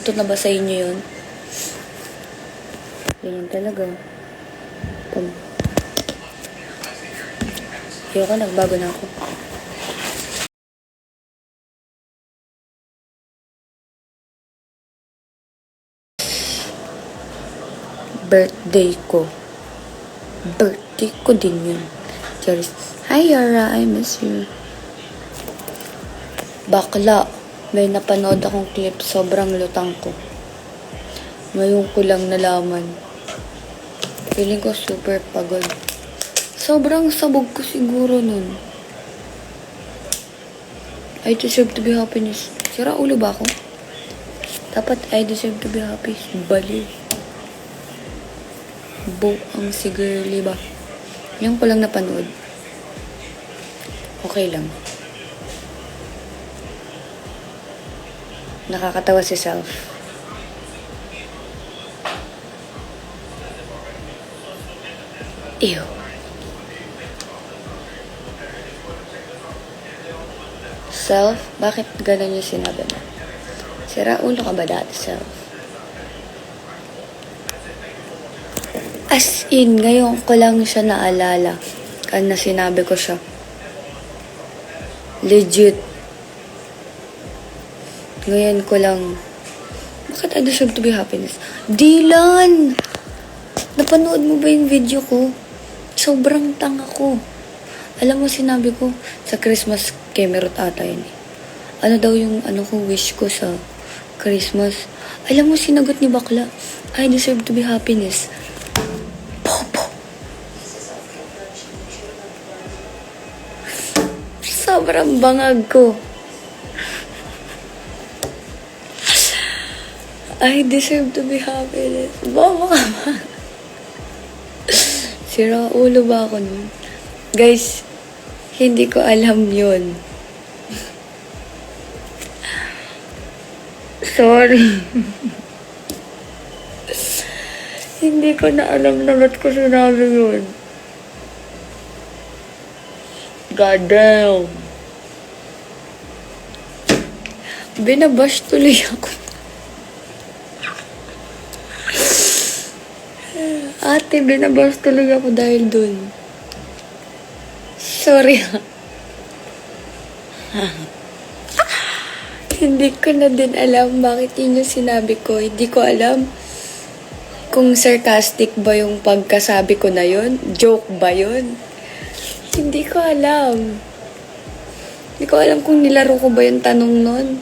Ito na ba sa inyo yun? Ganyan talaga. Pag... Ayoko, nagbago na ako. Birthday ko. Birthday ko din yun. Charis. Hi, Yara. I miss you. Bakla. May napanood akong clip. Sobrang lutang ko. Ngayon ko lang nalaman. Feeling ko super pagod. Sobrang sabog ko siguro nun. I deserve to be happiness. Sira ulo ba ako? Dapat I deserve to be happy. Bali. Bo ang si girly ba? Yung ko lang napanood. Okay lang. Nakakatawa si self. Ew. Self, bakit ganun yung sinabi mo? Sira ulo ka ba dati, self? As in, ngayon ko lang siya naalala. Kan na sinabi ko siya. Legit. Ngayon ko lang. Bakit I deserve to be happiness? Dylan! Napanood mo ba yung video ko? Sobrang tanga ko. Alam mo, sinabi ko, sa Christmas Kemerot ata yun eh. Ano daw yung ano ko wish ko sa Christmas? Alam mo, sinagot ni Bakla, I deserve to be happiness. Popo. Sobrang bangag ko. I deserve to be happiness. Baba ka ba? Sira ulo ba ako nun? Guys, hindi ko alam yun. Sorry. hindi ko na alam na ba't ko sinabi yun. God damn. Binabash tuloy ako. Ate, binabash tuloy ako dahil dun. Sorry. Hindi ko na din alam bakit yun yung sinabi ko. Hindi ko alam kung sarcastic ba yung pagkasabi ko na yun. Joke ba yun? Hindi ko alam. Hindi ko alam kung nilaro ko ba yung tanong nun.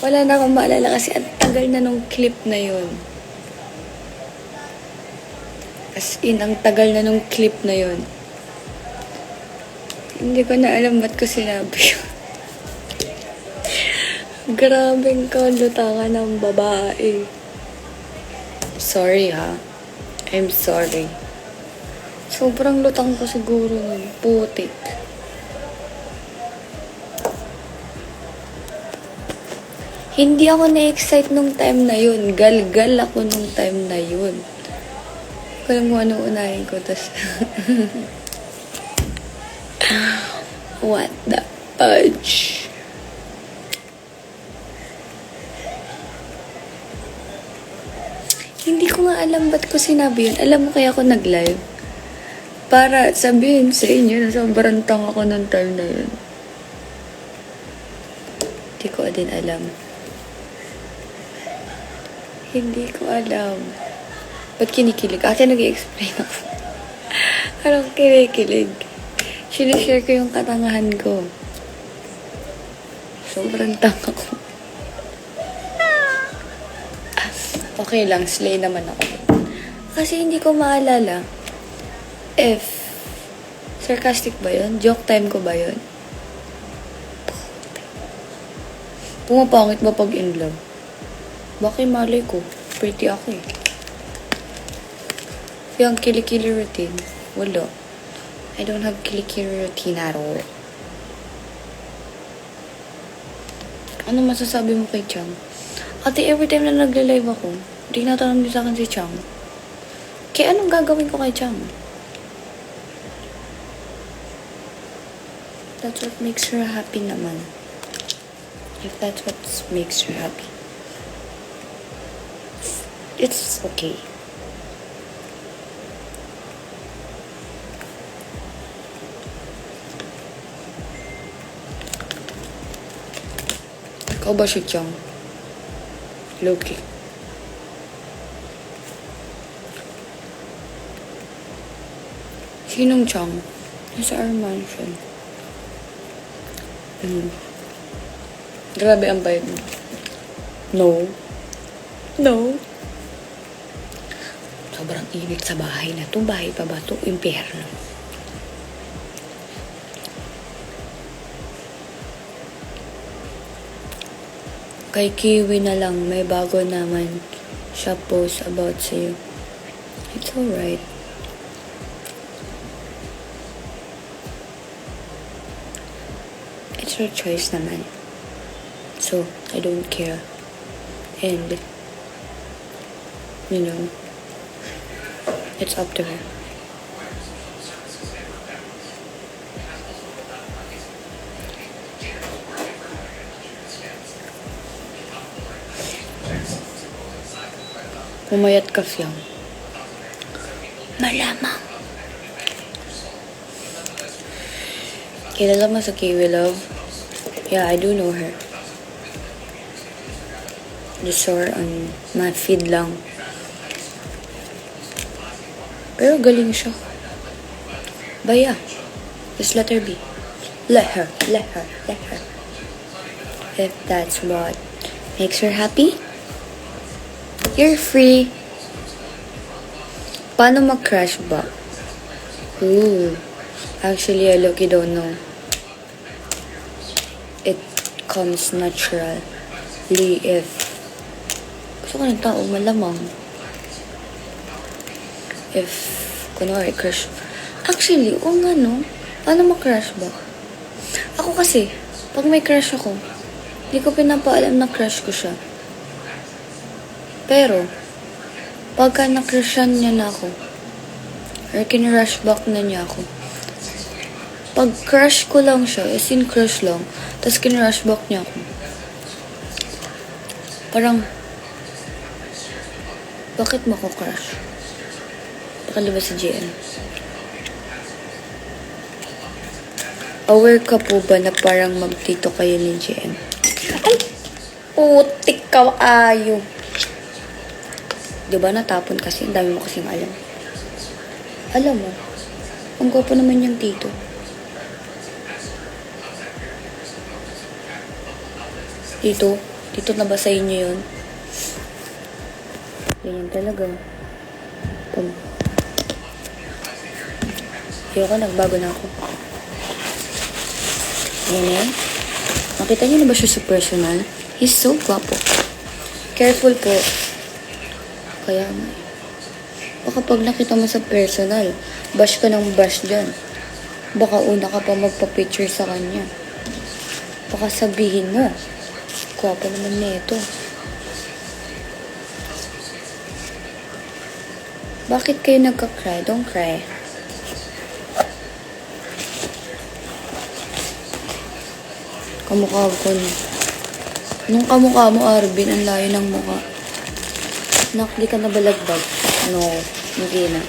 Wala na akong maalala kasi ang tagal na nung clip na yun. As in, ang tagal na nung clip na yun. Hindi ko na alam ba't ko sinabi yun. Grabing kalutangan ng babae. Sorry ha. I'm sorry. Sobrang lutang ko siguro nun. Putik. Hindi ako na-excite nung time na yun. Galgal ako nung time na yun. Ko alam kung ano unahin ko. Tas What the fudge? Hindi ko nga alam ba't ko sinabi yun. Alam mo kaya ako nag-live? Para sabihin sa inyo na sobrang tanga ko ng time na yun. Hindi ko din alam. Hindi ko alam. Ba't kinikilig? Ate, nag explain ako. Anong kinikilig? Sinishare ko yung katangahan ko. Sobrang tanga ko. Okay lang, slay naman ako. Kasi hindi ko maalala if sarcastic ba yun? Joke time ko ba yun? Pumapangit ba pag in love? Bakit malay ko? Pretty ako eh. Yung kilikili routine, wala. I don't have kilikili routine at all. Ano masasabi mo kay Chang? Ate, every time na nagle-live ako, tinatanong niyo sa akin si Chang. Kaya anong gagawin ko kay Chang? That's what makes her happy naman. If that's what makes her happy. It's okay. Ikaw ba si Chang? Loki. Sinong Chang? Nasa our mansion. Hmm. Grabe ang vibe mo. No. No. Sobrang init sa bahay na to. Bahay pa ba to? Impyerno. Kay Kiwi na lang, may bago naman siya post about sa'yo. It's alright. It's her choice naman. So, I don't care. And, you know, it's up to her. Pumayat ka, Fiang. Malamang. Kilala mo sa Kiwi Love? Yeah, I do know her. Just saw her on my feed lang. Pero galing siya. But yeah, just let her be. Let her, let her, let her. If that's what makes her happy, you're free. Paano mag-crash ba? Ooh, actually, I look, you don't know. It comes naturally if gusto ko ng tao malamang. If, kunwari, crush. Actually, o nga no, paano mag-crush ba? Ako kasi, pag may crush ako, hindi ko pinapaalam na crush ko siya. Pero, pagka na-crushan niya na ako, or kinrush back na niya ako, pag crush ko lang siya, as in crush lang, tapos kinrush back niya ako, parang, bakit mo ako crush? Baka ba si JM? Aware ka po ba na parang magtito kayo ni JM? Ay! Putik ka ayo. Di ba natapon kasi? Ang dami mo kasing alam. Alam mo, ang gwapo naman yung tito. Tito, tito na ba sa inyo yun? Ganyan talaga. Pag... Ayoko, nagbago na ako. Eh. Nakita niyo na ba siya sa personal? He's so gwapo. Careful po. Kaya nga. eh. Baka pag nakita mo sa personal, bash ka ng bash dyan. Baka una ka pa magpa-picture sa kanya. Baka sabihin mo, gwapo naman nito. Bakit kayo nagka-cry? Don't cry. Kamukha ko no. Nung kamukha mo, Arvin, ang layo ng mukha. Nak, di ka nabalagbag. No, hindi na.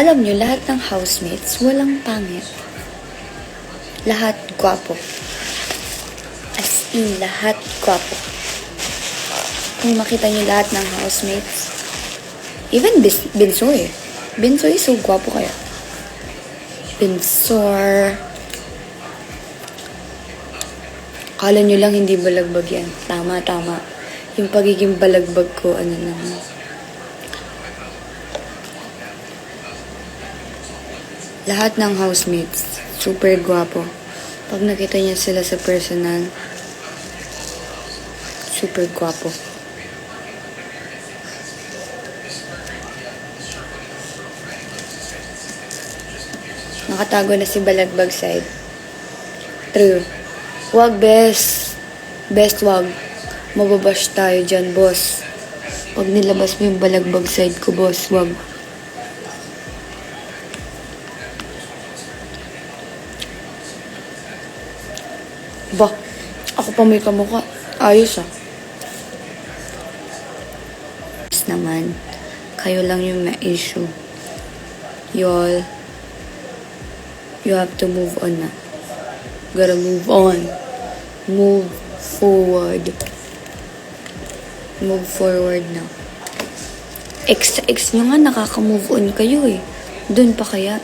Alam nyo, lahat ng housemates, walang pangit. Lahat gwapo. As in, lahat gwapo. Kung makita nyo lahat ng housemates, even Binsoy. Binsoy, so gwapo kaya. Binsor. Kala nyo lang hindi balagbag yan. Tama, tama. Yung pagiging balagbag ko, ano naman. Lahat ng housemates, super gwapo. Pag nakita niya sila sa personal, super gwapo. Nakatago na si Balagbag side. True. Wag, best. Best, wag. Mababash tayo dyan, boss. Pag nilabas mo yung balagbag side ko, boss, wag. Ba, Ako pa may kamukha. Ayos ah. Tapos naman, kayo lang yung may issue. You all, you have to move on na. Gotta move on. Move forward. Move forward na. Ex sa ex nyo nga, nakaka-move on kayo eh. Doon pa kaya.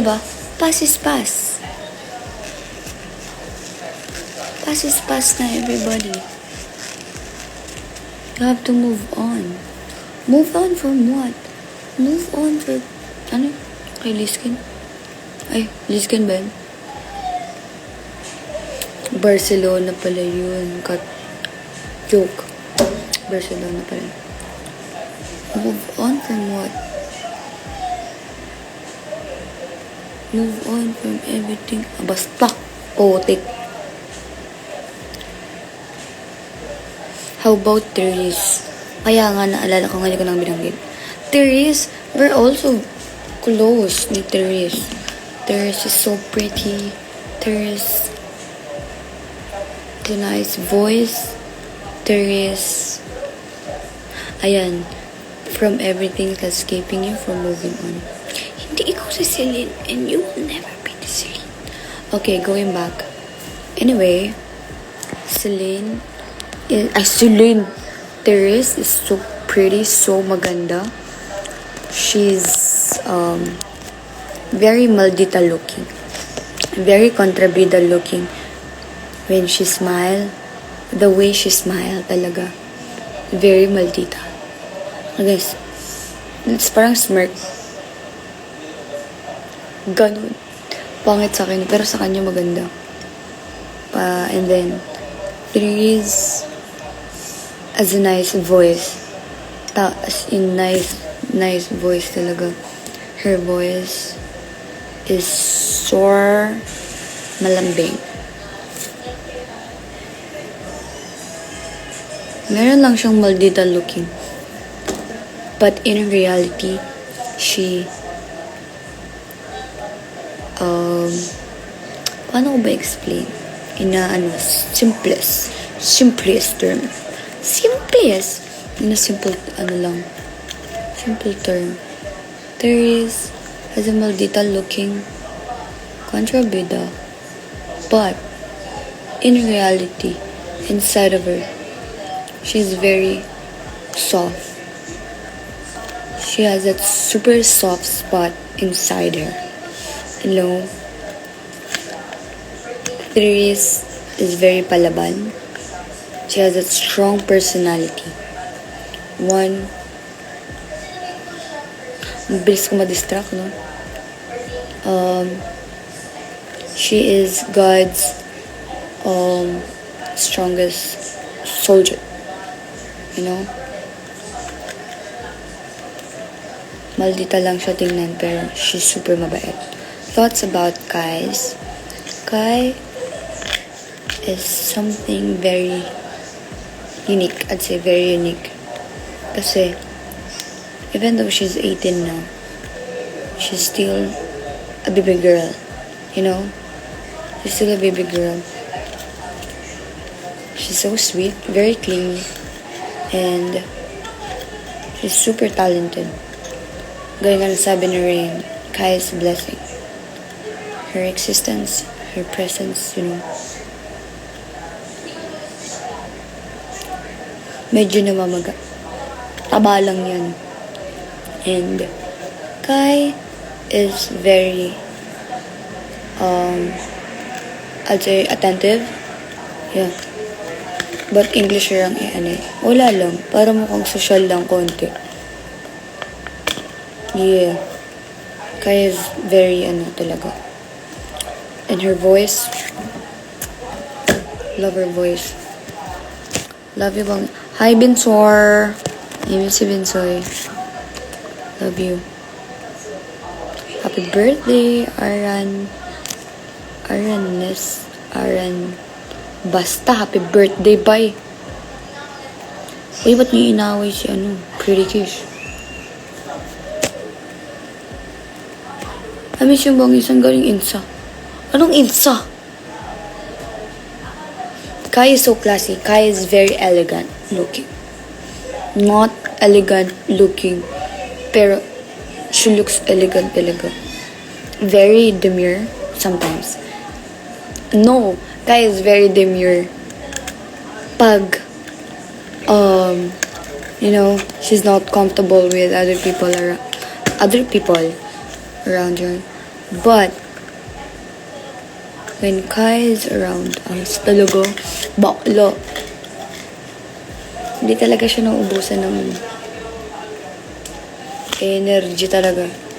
ba? Pass is pass. Pass is pass na everybody. You have to move on. Move on from what? Move on for... Ano? Kay Liskin? Ay, Liskin ba yun? Barcelona pala yun. Kat... Joke. Barcelona pala. Move on from what? Move on from everything. Ah, basta. Putik. How about Therese? Kaya nga naalala ko nga hindi ko nang binanggit. Therese, we're also close ni Therese. Therese is so pretty. Therese, the nice voice. Therese, ayan, from everything that's keeping you from moving on. Hindi ikaw si Celine and you will never be the Celine. Okay, going back. Anyway, Celine, is, ay, Celine, Therese is so pretty, so maganda. She's um, very maldita looking. Very contrabida looking. When she smile, the way she smile talaga. Very maldita. Guys, it's parang smirk. Ganun. Pangit sa akin, pero sa kanya maganda. Pa, and then, Therese as a nice voice. Ta, as in nice, nice voice talaga. Her voice is soar malambing. Meron lang siyang maldita looking. But in reality, she um paano ko ba explain? In a ano, simplest, simplest term. Simplest! In a simple, ano lang, simple term. There is, has a maldita looking contrabida. But, in reality, inside of her, she's very soft. She has that super soft spot inside her. You know, Therese is very palaban. She has a strong personality. One, mabilis ko no? Um, she is God's um, strongest soldier. You know? Maldita lang siya tingnan, pero she's super mabait. Thoughts about Kai's. Kai is something very unique. I'd say very unique. Kasi, even though she's 18 now, she's still a baby girl. You know? She's still a baby girl. She's so sweet, very clingy, and she's super talented. Gaya nga sabi ni Rain, a blessing. Her existence, her presence, you know. medyo namamaga. Taba lang yan. And Kai is very um I'd say attentive. Yeah. But English lang eh, ano eh. Wala lang. Para mukhang social lang konti. Yeah. Is very ano talaga. And her voice, love her voice. Love you bang. Hi, Binsor. Name si Binsoy. Love you. Happy birthday, Aran. Aranes. Aran. Basta, happy birthday, bye. Uy, ba't niyo inaway si ano? Pretty Kish. Amis yung bang isang galing insa. Anong insa? Kai is so classy. Kai is very elegant looking. Not elegant looking, pero she looks elegant talaga. Very demure sometimes. No, Kai is very demure. Pag, um, you know, she's not comfortable with other people around, other people around her. But, when Kai is around us, talaga, bakla. Hindi talaga siya nauubusan ng energy talaga.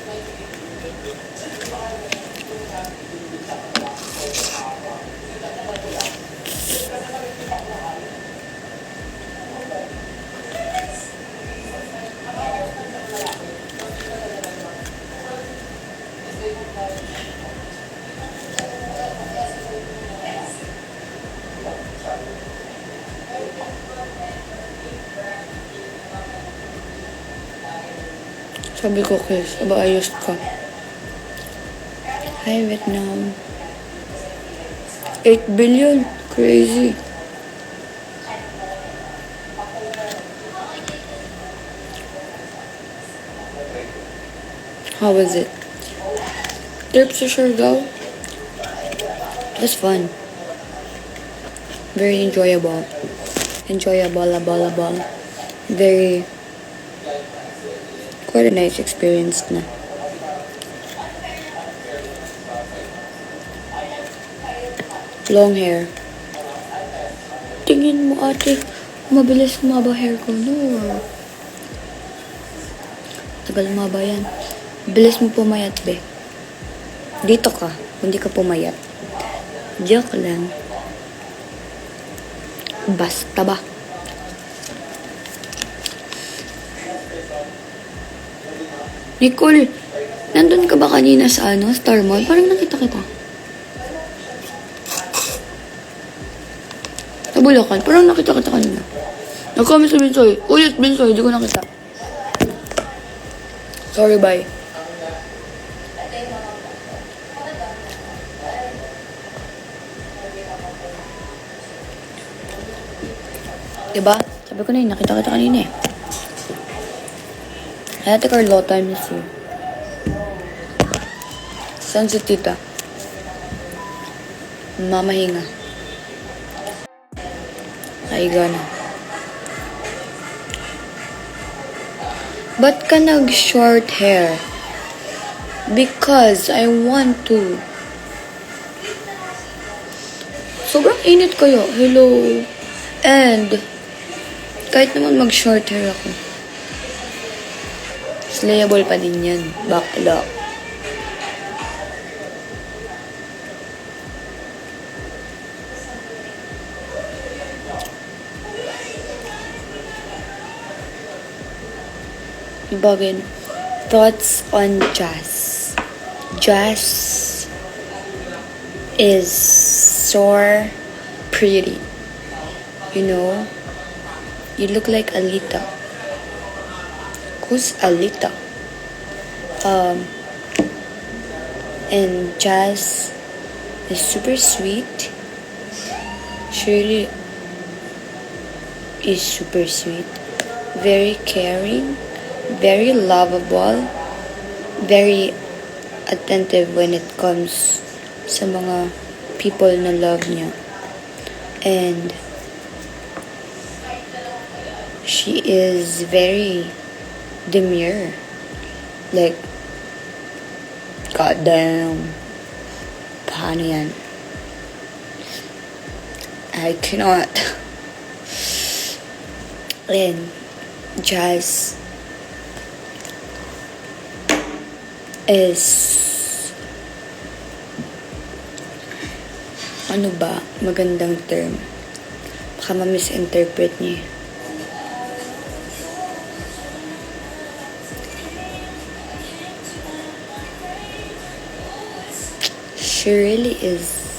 Sabi ko, Chris, aba ayos ka. Hi, Vietnam. 8 billion. Crazy. How was it? Trip to Siargao? It was fun. Very enjoyable. Enjoyable, bala, bala. Very quite a nice experience na. Long hair. Tingin mo ate, mabilis maba hair ko. No. Tagal maba yan. Bilis mo pumayat, be. Dito ka, hindi ka pumayat. Joke lang. Basta ba? Nicole, nandun ka ba kanina sa ano, Star Mall? Parang nakita kita. Sa Bulacan, parang nakita kita kanina. Nag-comment sa Binsoy. Ulit, Binsoy, di ko nakita. Sorry, bye. Diba? Sabi ko na yun, nakita kita kanina eh. Ate Carlota, I miss you. Saan si tita? Mamahinga. Kaiga na. Ba't ka nag-short hair? Because I want to. Sobrang init kayo. Hello. And, kahit naman mag-short hair ako. Slayable pa din yan. Bakla. Bagay. Thoughts on jazz. Jazz is so pretty. You know? You look like Alita. Who's Alita? Um, and Jazz is super sweet. She is super sweet. Very caring. Very lovable. Very attentive when it comes sa mga people na love niya. And she is very demure. Like, goddamn. Paano yan? I cannot. And Jazz is ano ba magandang term baka ma-misinterpret niya she really is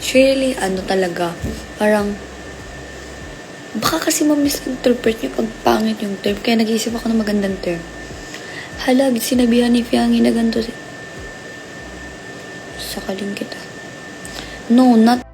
she really ano talaga parang baka kasi ma-misinterpret niyo pag pangit yung term kaya nag-iisip ako ng magandang term. Halag sinabihan ni Fiangi na ganito si sakaling kita. No not